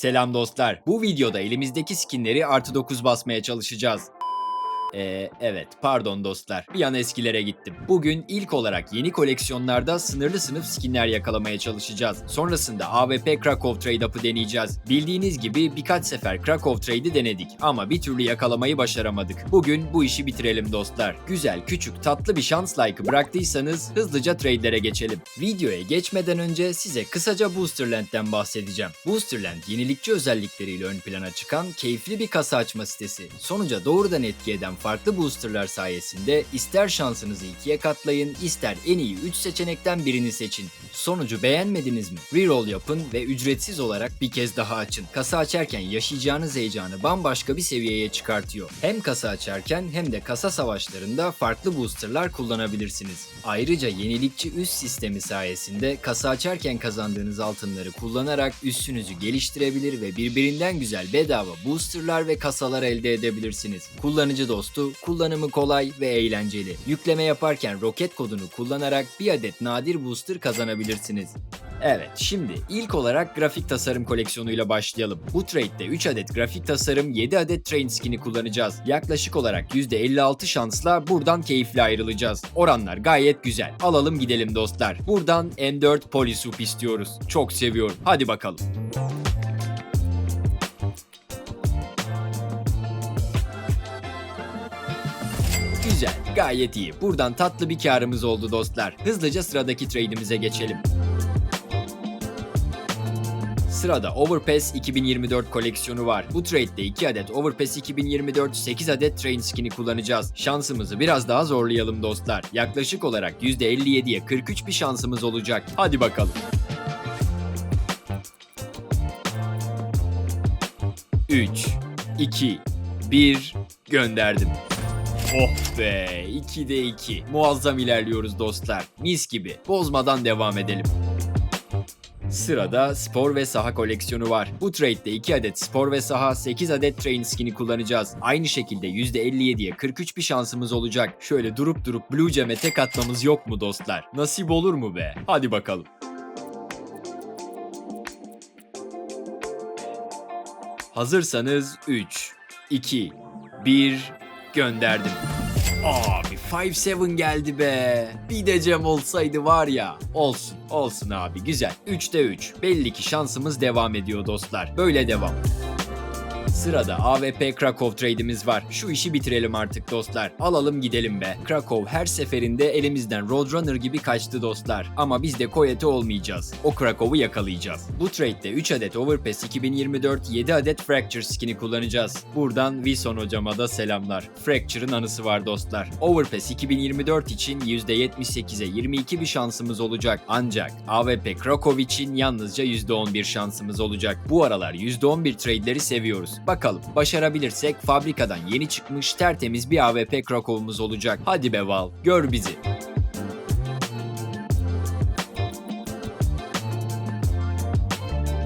Selam dostlar. Bu videoda elimizdeki skinleri artı 9 basmaya çalışacağız. Ee, evet pardon dostlar bir an eskilere gittim. Bugün ilk olarak yeni koleksiyonlarda sınırlı sınıf skinler yakalamaya çalışacağız. Sonrasında AWP Krakow Trade Up'ı deneyeceğiz. Bildiğiniz gibi birkaç sefer Krakow Trade'i denedik ama bir türlü yakalamayı başaramadık. Bugün bu işi bitirelim dostlar. Güzel, küçük, tatlı bir şans like'ı bıraktıysanız hızlıca trade'lere geçelim. Videoya geçmeden önce size kısaca Boosterland'den bahsedeceğim. Boosterland yenilikçi özellikleriyle ön plana çıkan keyifli bir kasa açma sitesi. Sonuca doğrudan etki eden farklı boosterlar sayesinde ister şansınızı ikiye katlayın, ister en iyi 3 seçenekten birini seçin. Sonucu beğenmediniz mi? Reroll yapın ve ücretsiz olarak bir kez daha açın. Kasa açarken yaşayacağınız heyecanı bambaşka bir seviyeye çıkartıyor. Hem kasa açarken hem de kasa savaşlarında farklı boosterlar kullanabilirsiniz. Ayrıca yenilikçi üst sistemi sayesinde kasa açarken kazandığınız altınları kullanarak üssünüzü geliştirebilir ve birbirinden güzel bedava boosterlar ve kasalar elde edebilirsiniz. Kullanıcı dostu, kullanımı kolay ve eğlenceli. Yükleme yaparken roket kodunu kullanarak bir adet nadir booster kazanabilirsiniz. Evet, şimdi ilk olarak grafik tasarım koleksiyonuyla başlayalım. Bu trade'de 3 adet grafik tasarım, 7 adet train skin'i kullanacağız. Yaklaşık olarak %56 şansla buradan keyifli ayrılacağız. Oranlar gayet güzel. Alalım gidelim dostlar. Buradan M4 Polysup istiyoruz. Çok seviyorum. Hadi bakalım. Güzel, gayet iyi. Buradan tatlı bir karımız oldu dostlar. Hızlıca sıradaki trade'imize geçelim. Sırada Overpass 2024 koleksiyonu var. Bu trade'de 2 adet Overpass 2024, 8 adet Train skin'i kullanacağız. Şansımızı biraz daha zorlayalım dostlar. Yaklaşık olarak %57'ye 43 bir şansımız olacak. Hadi bakalım. 3, 2, 1, gönderdim. Oh be 2'de 2. Muazzam ilerliyoruz dostlar. Mis gibi. Bozmadan devam edelim. Sırada spor ve saha koleksiyonu var. Bu trade'de 2 adet spor ve saha, 8 adet train skin'i kullanacağız. Aynı şekilde %57'ye 43 bir şansımız olacak. Şöyle durup durup Blue Gem'e tek atmamız yok mu dostlar? Nasip olur mu be? Hadi bakalım. Hazırsanız 3, 2, 1, gönderdim. Abi 5-7 geldi be. Bir de Cem olsaydı var ya. Olsun, olsun abi güzel. 3'te 3. Belli ki şansımız devam ediyor dostlar. Böyle devam. Sırada AWP Krakow trade'imiz var. Şu işi bitirelim artık dostlar. Alalım gidelim be. Krakow her seferinde elimizden Roadrunner gibi kaçtı dostlar. Ama biz de Coyote olmayacağız. O Krakow'u yakalayacağız. Bu trade'de 3 adet Overpass 2024, 7 adet Fracture skin'i kullanacağız. Buradan Vison hocama da selamlar. Fracture'ın anısı var dostlar. Overpass 2024 için %78'e 22 bir şansımız olacak. Ancak AWP Krakow için yalnızca %11 şansımız olacak. Bu aralar %11 trade'leri seviyoruz. Bakalım başarabilirsek fabrikadan yeni çıkmış tertemiz bir AWP Krakow'umuz olacak. Hadi be Val, gör bizi.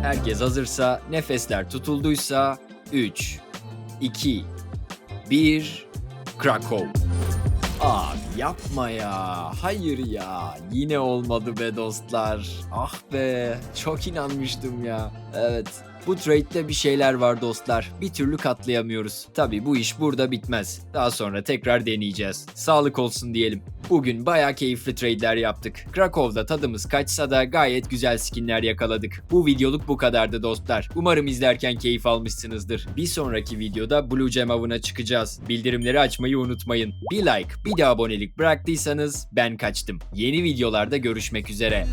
Herkes hazırsa, nefesler tutulduysa 3, 2, 1, Krakow. Abi yapma ya. Hayır ya. Yine olmadı be dostlar. Ah be. Çok inanmıştım ya. Evet. Bu trade'de bir şeyler var dostlar. Bir türlü katlayamıyoruz. Tabi bu iş burada bitmez. Daha sonra tekrar deneyeceğiz. Sağlık olsun diyelim. Bugün baya keyifli trade'ler yaptık. Krakow'da tadımız kaçsa da gayet güzel skinler yakaladık. Bu videoluk bu kadardı dostlar. Umarım izlerken keyif almışsınızdır. Bir sonraki videoda Blue Gem avına çıkacağız. Bildirimleri açmayı unutmayın. Bir like, bir de abonelik bıraktıysanız ben kaçtım. Yeni videolarda görüşmek üzere.